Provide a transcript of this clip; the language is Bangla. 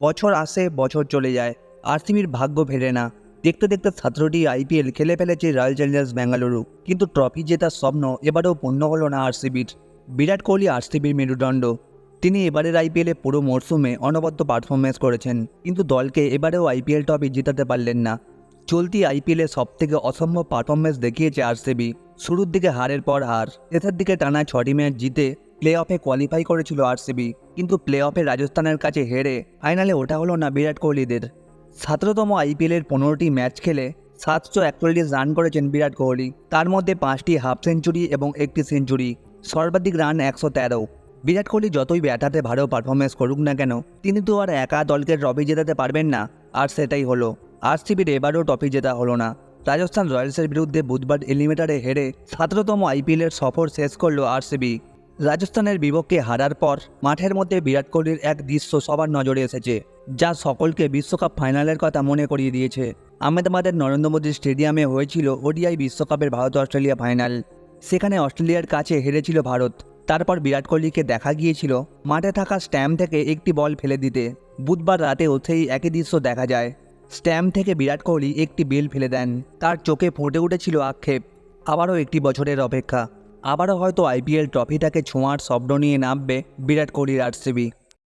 বছর আসে, বছর চলে যায়। আরসিবির ভাগ্য ফেরে না। দেখতে দেখতে সতেরোটি আইপিএল খেলে ফেলেছে রয়্যাল চ্যালেঞ্জার্স বেঙ্গালুরু কিন্তু ট্রফি জেতার স্বপ্ন এবারেও পূর্ণ হলো না আরসিবির। বিরাট কোহলি আরসিবির মেরুদণ্ড। তিনি এবারের আইপিএলে পুরো মরশুমে অনবদ্য পারফরমেন্স করেছেন। কিন্তু দলকে এবারেও আইপিএল ট্রফি জেতাতে পারলেন না। চলতি আইপিএলে সবথেকে অসম্ভব পারফরমেন্স দেখিয়েছে আরসিবি। শুরুর দিকে হারের পর হার। শেষের দিকে টানা ছটি ম্যাচ জিতে প্লে অফে কোয়ালিফাই করেছিল আরসিবি কিন্তু প্লে অফে রাজস্থানের কাছে হেরে ফাইনালে ওঠা হলো না বিরাট কোহলিদের। সতেরোতম আইপিএলের পনেরোটি ম্যাচ খেলে সাতশো একচল্লিশ রান করেছেন বিরাট কোহলি। তার মধ্যে পাঁচটি হাফ সেঞ্চুরি এবং একটি সেঞ্চুরি সর্বাধিক রান একশো তেরো। বিরাট কোহলি যতই ব্যাটাতে ভালো পারফরমেন্স করুক না কেন, তিনি তো আর একা দলকে ট্রফি জেতাতে পারবেন না। আর সেটাই হলো আরসিবির এবারও ট্রফি জেতা হলো না। রাজস্থান রয়্যালসের বিরুদ্ধে বুধবার এলিমিনেটারে হেরে সতেরোতম আইপিএলের সফর শেষ করল আরসিবি রাজস্থানের বিপক্ষে হারার পর মাঠের মধ্যে বিরাট কোহলির এক দৃশ্য সবার নজরে এসেছে, যা সকলকে বিশ্বকাপ ফাইনালের কথা মনে করিয়ে দিয়েছে। আহমেদাবাদের নরেন্দ্র মোদী স্টেডিয়ামে হয়েছিল ওডিআই বিশ্বকাপের ভারত অস্ট্রেলিয়া ফাইনাল। সেখানে অস্ট্রেলিয়ার কাছে হেরেছিল ভারত। তারপর বিরাট কোহলিকে দেখা গিয়েছিল মাঠে থাকা স্ট্যাম্প থেকে একটি বল ফেলে দিতে। বুধবার রাতেও সেই একই দৃশ্য দেখা যায়। স্ট্যাম্প থেকে বিরাট কোহলি একটি বেল ফেলে দেন। তার চোখে ফুটে উঠেছিল আক্ষেপ। আবারও একটি বছরের অপেক্ষা। আবারও হয়তো আইপিএল ট্রফিটাকে ছোঁয়ার শব্দ নিয়ে নামবে বিরাট কোহলির আরসিবি।